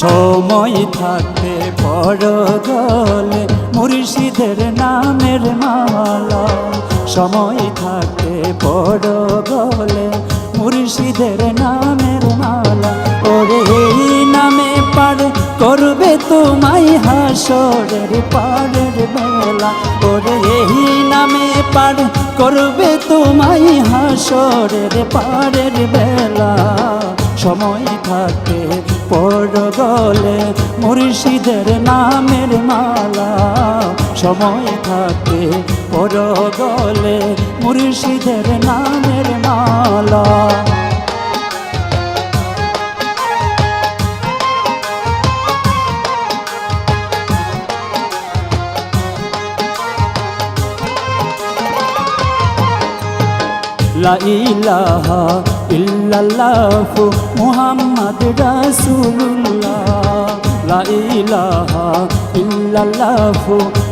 সময় থাকতে বড় গলে মুর্শিদের নামের মালা। সময় থাকতে বড় গলে মুর্শিদের নামের মালা। ওরে এই নামে পার করবে তোমায় হাসরের পারের বেলা ওরে এই নামে পার করবে তোমায় হাসরের পারের বেলা সময় থাকে পড় গলে মুর্শিদের নামের মালা। সময় থাকে পড় গলে মুর্শিদের নামের লা ইল্লাল্লাহ মুহাম্মদ রাসূলুল্লাহ। লা ইল্লাল্লাহ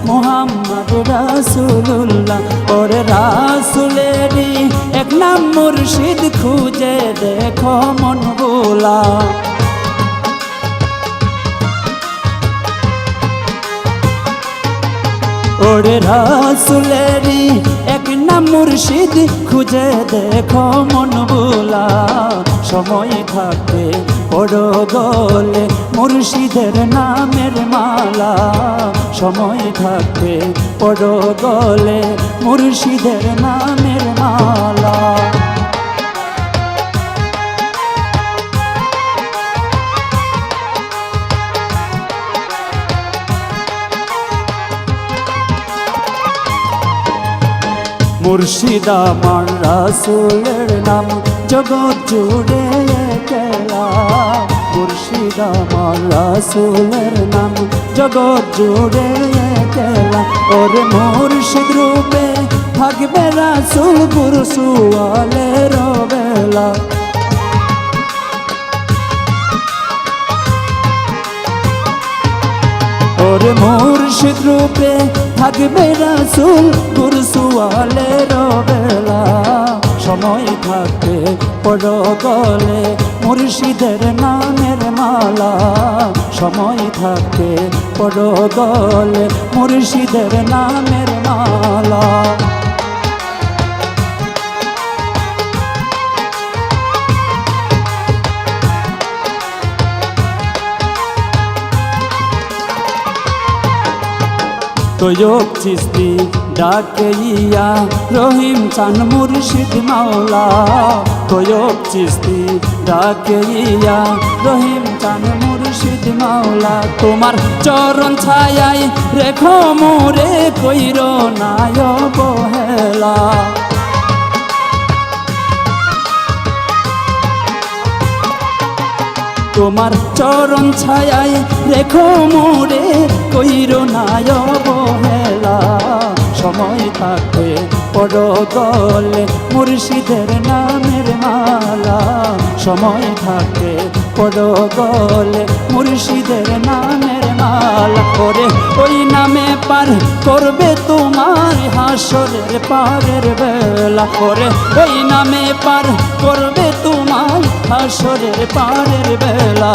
মুহাম্মাদ রাসূলুল্লাহ। ওর রাসূলেরই এক নাম মুর্শিদ খুঁজে দেখো মন বোলা ওরে রাসুলেরি এক না মুর্শিদ, খুঁজে দেখো মন বোলা সময় থাকে বড় গলে মুর্শিদের নামের মালা। সময় থাকে বড় গলে মুর্শিদের নামের মালা। মুর্শিদ আমার রাসুলের নাম জগৎ জুড়ে কেলা মুর্শিদ আমার রাসুলের নাম জগৎ জুড়ে কেলা ওরে মুর্শিদ রূপে থাকবে রাসুল গুরু রূপে থাকবে রাসুল গুরসুয়ালের বেলা সময় থাকতে পড় গলে মুর্শিদের নামের মালা। সময় থাকতে পড় গলে মুর্শিদের নামের মালা। তৈয়ব চিস্তি ডাকে ইয়া, রহিম চান মুর্শিদ মাওলা। তোয়ক চিস্তি ডাকে ইয়া, রহিম চান মুর্শিদ মাওলা। তোমার চরণ ছায়াই রেখো মোরে কইর নায়ক বহেলা তোমার চরণ ছায়াই রেখো মোরে, কইর নায় সময় থাকে পড় গলে মুর্শিদের নামের মালা। সময় থাকে পড় গলে মুর্শিদের নামের মালা। করে ওই নামে পার করবে তোমার হাসরের পারের বেলা। করে ওই নামে পার করবে তোমার আসরের পাড়ের বেলা।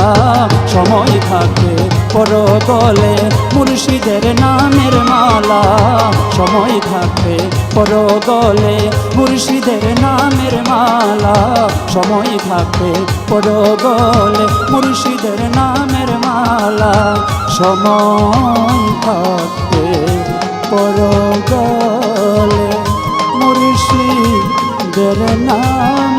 সময় থাকে পরতলে মুর্শিদের নামের মালা। সময় থাকে পরতলে মুর্শিদের নামের মালা। সময় থাকে পরতলে মুর্শিদের নামের মালা। সময় থাকে পরতলে মুর্শিদের নাম